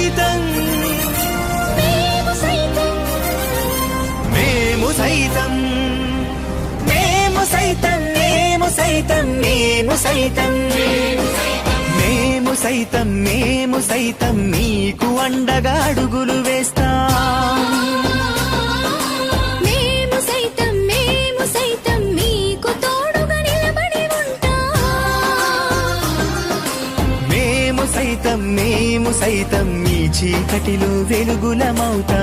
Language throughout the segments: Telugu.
సైతం. మేము సైతం. మేము సైతం. మేము సైతం మేము సైతం మేము సైతం. మేము సైతం మేము సైతం మీకు అండగా అడుగులు వేస్తాం. సైతం మేము సైతం మీ చీకటిలో వెలుగులమవుతా.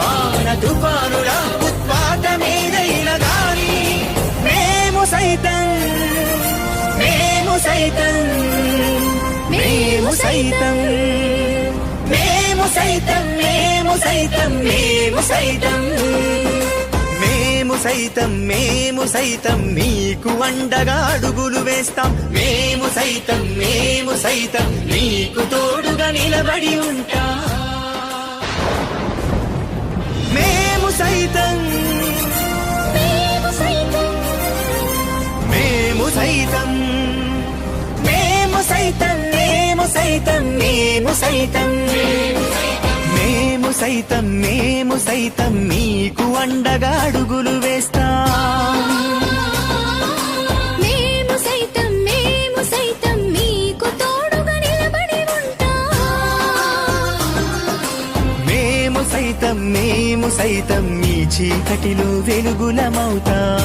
వాన తుఫానుల ఉత్పాతమేదైనా గాని మేము సైతం మేము సైతం మేము సైతం మేము సైతం మేము సైతం మేము సైతం. మేము సైతం మేము సైతం మీకు అండగా అడుగులు వేస్తాం. మేము సైతం మేము సైతం మీకు తోడుగా నిలబడి ఉంటాం. సైతం. మేము సైతం మేము సైతం మేము సైతం. మేము సైతం మేము సైతం మీకు అండగా అడుగులు వేస్తాం. మేము సైతం మేము సైతం మీకు తోడుగా నిలబడి ఉంటాం. మేము సైతం మేము సైతం మీ చీకటిలో వెలుగులమవుతాం.